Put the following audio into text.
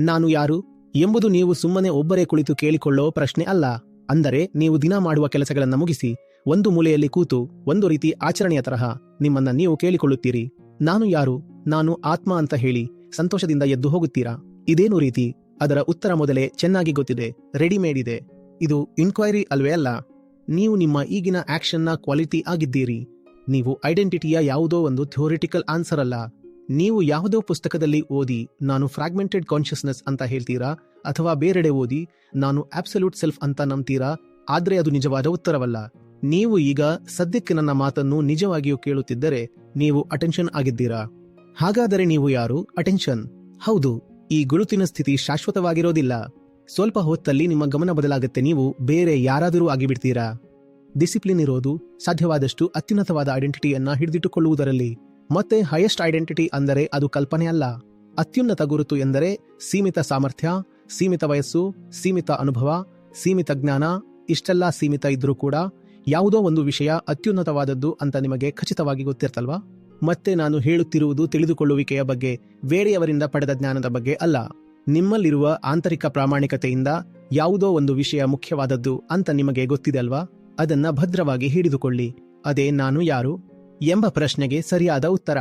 ನಾನು ಯಾರು ಎಂಬುದು ನೀವು ಸುಮ್ಮನೆ ಒಬ್ಬರೇ ಕುಳಿತು ಕೇಳಿಕೊಳ್ಳೋ ಪ್ರಶ್ನೆ ಅಲ್ಲ. ಅಂದರೆ ನೀವು ದಿನ ಮಾಡುವ ಕೆಲಸಗಳನ್ನು ಮುಗಿಸಿ, ಒಂದು ಮೂಲೆಯಲ್ಲಿ ಕೂತು, ಒಂದು ರೀತಿ ಆಚರಣೆಯ ತರಹ ನಿಮ್ಮನ್ನ ನೀವು ಕೇಳಿಕೊಳ್ಳುತ್ತೀರಿ. ನಾನು ಯಾರು? ನಾನು ಆತ್ಮ ಅಂತ ಹೇಳಿ ಸಂತೋಷದಿಂದ ಎದ್ದು ಹೋಗುತ್ತೀರಾ? ಇದೇನು ರೀತಿ? ಅದರ ಉತ್ತರ ಮೊದಲೇ ಚೆನ್ನಾಗಿ ಗೊತ್ತಿದೆ, ರೆಡಿಮೇಡ್ ಇದೆ. ಇದು ಇನ್ಕ್ವೈರಿ ಅಲ್ವೇ ಅಲ್ಲ. ನೀವು ನಿಮ್ಮ ಈಗಿನ ಆಕ್ಷನ್ನ ಕ್ವಾಲಿಟಿ ಆಗಿದ್ದೀರಿ. ನೀವು ಐಡೆಂಟಿಟಿಯ ಯಾವುದೋ ಒಂದು ಥಿಯೋರಿಟಿಕಲ್ ಆನ್ಸರ್ ಅಲ್ಲ. ನೀವು ಯಾವುದೋ ಪುಸ್ತಕದಲ್ಲಿ ಓದಿ ನಾನು ಫ್ರಾಗ್ಮೆಂಟೆಡ್ ಕಾನ್ಷಿಯಸ್ನೆಸ್ ಅಂತ ಹೇಳ್ತೀರಾ? ಅಥವಾ ಬೇರೆಡೆ ಓದಿ ನಾನು ಅಬ್ಸಲ್ಯೂಟ್ ಸೆಲ್ಫ್ ಅಂತ ನಂಬ್ತೀರಾ? ಆದ್ರೆ ಅದು ನಿಜವಾದ ಉತ್ತರವಲ್ಲ. ನೀವು ಈಗ ಸದ್ಯಕ್ಕೆ ನನ್ನ ಮಾತನ್ನು ನಿಜವಾಗಿಯೂ ಕೇಳುತ್ತಿದ್ದರೆ ನೀವು ಅಟೆನ್ಷನ್ ಆಗಿದ್ದೀರಾ? ಹಾಗಾದರೆ ನೀವು ಯಾರು? ಅಟೆನ್ಷನ್ ಹೌದು, ಈ ಗುರುತಿನ ಸ್ಥಿತಿ ಶಾಶ್ವತವಾಗಿರೋದಿಲ್ಲ. ಸ್ವಲ್ಪ ಹೊತ್ತಲ್ಲಿ ನಿಮ್ಮ ಗಮನ ಬದಲಾಗುತ್ತೆ, ನೀವು ಬೇರೆ ಯಾರಾದರೂ ಆಗಿಬಿಡ್ತೀರಾ? ಡಿಸಿಪ್ಲಿನ್ ಇರೋದು ಸಾಧ್ಯವಾದಷ್ಟು ಅತ್ಯುನ್ನತವಾದ ಐಡೆಂಟಿಟಿಯನ್ನ ಹಿಡಿದಿಟ್ಟುಕೊಳ್ಳುವುದರಲ್ಲಿ. ಮತ್ತೆ ಹೈಯೆಸ್ಟ್ ಐಡೆಂಟಿಟಿ ಅಂದರೆ ಅದು ಕಲ್ಪನೆ ಅಲ್ಲ. ಅತ್ಯುನ್ನತ ಗುರುತು ಎಂದರೆ ಸೀಮಿತ ಸಾಮರ್ಥ್ಯ, ಸೀಮಿತ ವಯಸ್ಸು, ಸೀಮಿತ ಅನುಭವ, ಸೀಮಿತ ಜ್ಞಾನ, ಇಷ್ಟೆಲ್ಲ ಸೀಮಿತ ಇದ್ರೂ ಕೂಡ ಯಾವುದೋ ಒಂದು ವಿಷಯ ಅತ್ಯುನ್ನತವಾದದ್ದು ಅಂತ ನಿಮಗೆ ಖಚಿತವಾಗಿ ಗೊತ್ತಿರ್ತಲ್ವಾ? ಮತ್ತೆ ನಾನು ಹೇಳುತ್ತಿರುವುದು ತಿಳಿದುಕೊಳ್ಳುವಿಕೆಯ ಬಗ್ಗೆ ಬೇರೆಯವರಿಂದ ಪಡೆದ ಜ್ಞಾನದ ಬಗ್ಗೆ ಅಲ್ಲ. ನಿಮ್ಮಲ್ಲಿರುವ ಆಂತರಿಕ ಪ್ರಾಮಾಣಿಕತೆಯಿಂದ ಯಾವುದೋ ಒಂದು ವಿಷಯ ಮುಖ್ಯವಾದದ್ದು ಅಂತ ನಿಮಗೆ ಗೊತ್ತಿದೆ ಅಲ್ವಾ? ಅದನ್ನ ಭದ್ರವಾಗಿ ಹಿಡಿದುಕೊಳ್ಳಿ. ಅದೇ ನಾನು ಯಾರು? ಎಂಬ ಪ್ರಶ್ನೆಗೆ ಸರಿಯಾದ ಉತ್ತರ.